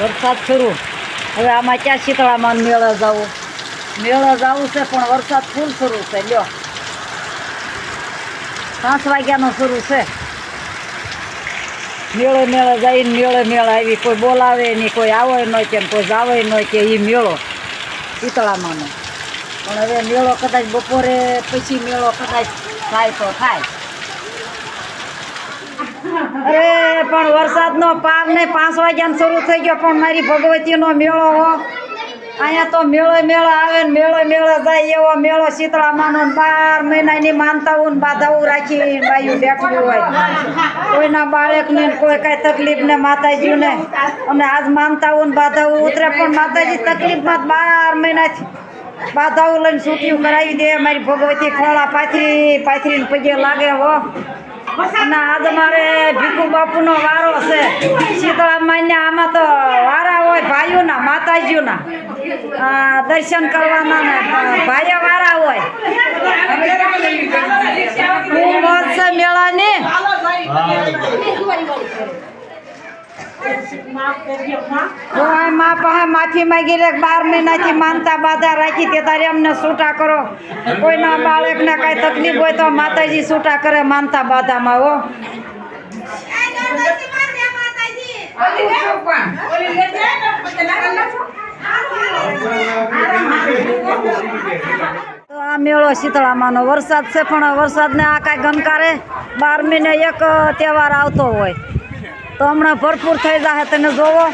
વરસાદ શરૂ. હવે આમાં ક્યાં શીતળામાં મેળા જવું? મેળા જવું છે, પણ વરસાદ ફૂલ શરૂ છે. લ્યો. પાંચ વાગ્યાનો શરૂ છે. મેળો મેળો જઈને મેળો મેળા આવી કોઈ બોલાવે નહીં, કોઈ આવે ન કે કોઈ જાવે ન કે એ મેળો શીતળામાંનો. પણ હવે મેળો કદાચ બપોરે પછી મેળો કદાચ થાય તો થાય. અરે, પણ વરસાદનો પાર ને પાંચ વાગ્યાનો શરૂ થઈ ગયો, પણ મારી ભગવતીનો મેળો હો. અહીંયા તો મેળો મેળો આવે ને મેળો મેળો જાય એવો મેળો શીતળા માનો બાર મહિનાની માનતાઓ ને બાધાઓ રાખી બાયું બેઠું હોય. કોઈના બાળકને કોઈ કાંઈ તકલીફ ને માતાજીને. અને આજ માનતાઓ ને બાધાઓ ઉતરે, પણ માતાજી તકલીફમાં બાર મહિનાથી બાધાઓ લઈને છૂટિયું કરાવી દે. મારી ભગવતી ખોળા પાથરી, પાથરીને પગે લાગે હો. અને આજ મારે ભીખુ બાપુનો વારો છે. શીતળા માન્ય આમાં તો વારા હોય, ભાઈઓના, માતાજીઓના. દર્શન કરવાના ને ભાઈઓ વારા હોય. હું મોજ છે મેળાની. મા પાસે માફી માંગી લે બાર મહિનાથી માનતા બાધા રાખી તે તારે અમને છૂટા કરો. કોઈના બાળકને કાંઈ તકલીફ હોય તો માતાજી છૂટા કરે માનતા બાધામાં, હો. તો આ મેળો શીતળામાંનો વરસાદ છે, પણ વરસાદને આ કાંઈ ગમકારે બાર મહિને એક તહેવાર આવતો હોય. તો હમણાં ભરપૂર થઈ જશે તમે જોવો.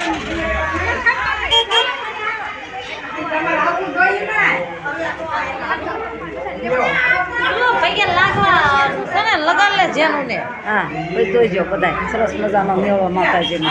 હા પછી જોઈજો બધા સરસ મજાનો મેળો માતાજીનો.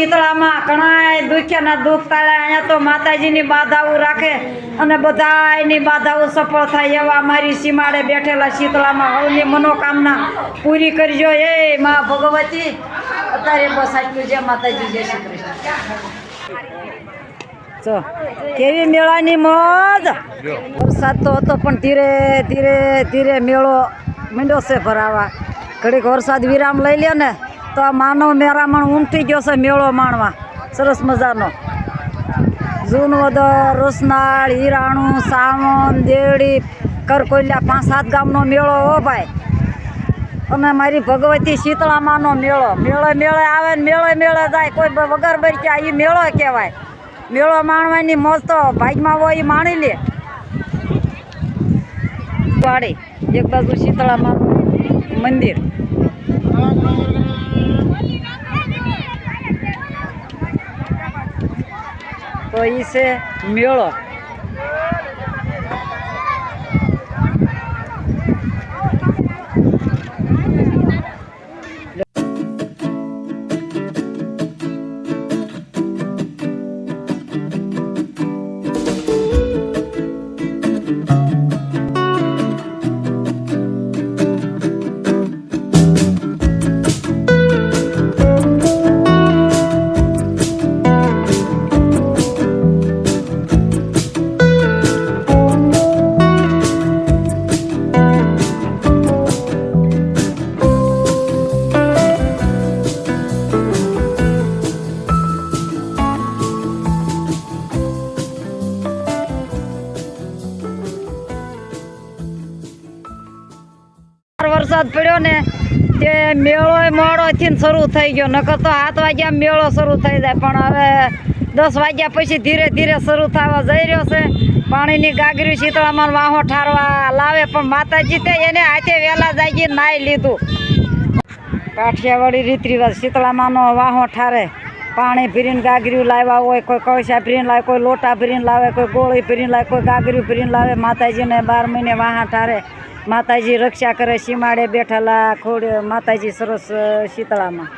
શીતળામાં ઘણાય દુખ્યાના દુઃખ તાળે અહીંયા તો માતાજીની બાધાઓ રાખે અને બધાયની બાધાઓ સફળ થાય એવા મારી સીમાડે બેઠેલા શીતળામાં. હવની મનોકામના પૂરી કરજો. એ મા ભગવતી. અત્યારે બસ આટલું જય માતાજી, જય શ્રી કૃષ્ણ. કેવી મેળાની મોજ. વરસાદ તો હતો, પણ ધીરે ધીરે ધીરે મેળો મીંડો છે ભરાવા. ઘડીક વરસાદ વિરામ લઈ લે ને. તો આ માનવ મેરામણ ઉમટી ગયો છે મેળો માણવા. સરસ મજાનો. જૂનવદર, રોસનાળ, હીરાણું, સાવણ, દેવડી કરકોલિયા પાંચ સાત ગામનો મેળો હો ભાઈ. અને મારી ભગવતી શીતળામાનો મેળો. મેળો મેળે આવે ને મેળો મેળે જાય. કોઈ વગર બરક્યા એ મેળો કહેવાય. મેળો માણવાની મોજ તો ભાગમાં હોય એ માણી લે. વાડી, એક બાજુ શીતળામાનું મંદિર. તો એ છે મેળો વરસાદ પડ્યો ને તે મેળો મોડો થી શરૂ થઈ ગયો. નકર તો સાત વાગ્યા મેળો શરૂ થઈ જાય. પણ હવે દસ વાગ્યા પછી ધીરે ધીરે શરૂ થવા જઈ રહ્યો છે. પાણીની ગાગરી શીતળામાં વાહો ઠારવા લાવે, પણ માતાજી તે એને હાથે વહેલા જાગી નાઈ લીધું. કાઠિયાવાડી રીત રિવાજ શીતળામાંનો વાહો ઠારે. પાણી ભરીને ગાગરીઓ લાવ્યા હોય, કોઈ કળશા ભરીને લાવે, કોઈ લોટા ભરીને લાવે, કોઈ ગોળી ભરીને લાવે, કોઈ ગાગરી ભરીને લાવે. માતાજીને બાર મહિને વાહા ઠારે. માતાજી રક્ષા કરે સીમાડે બેઠેલા ખોડ માતાજી સરસ શીતળામાં.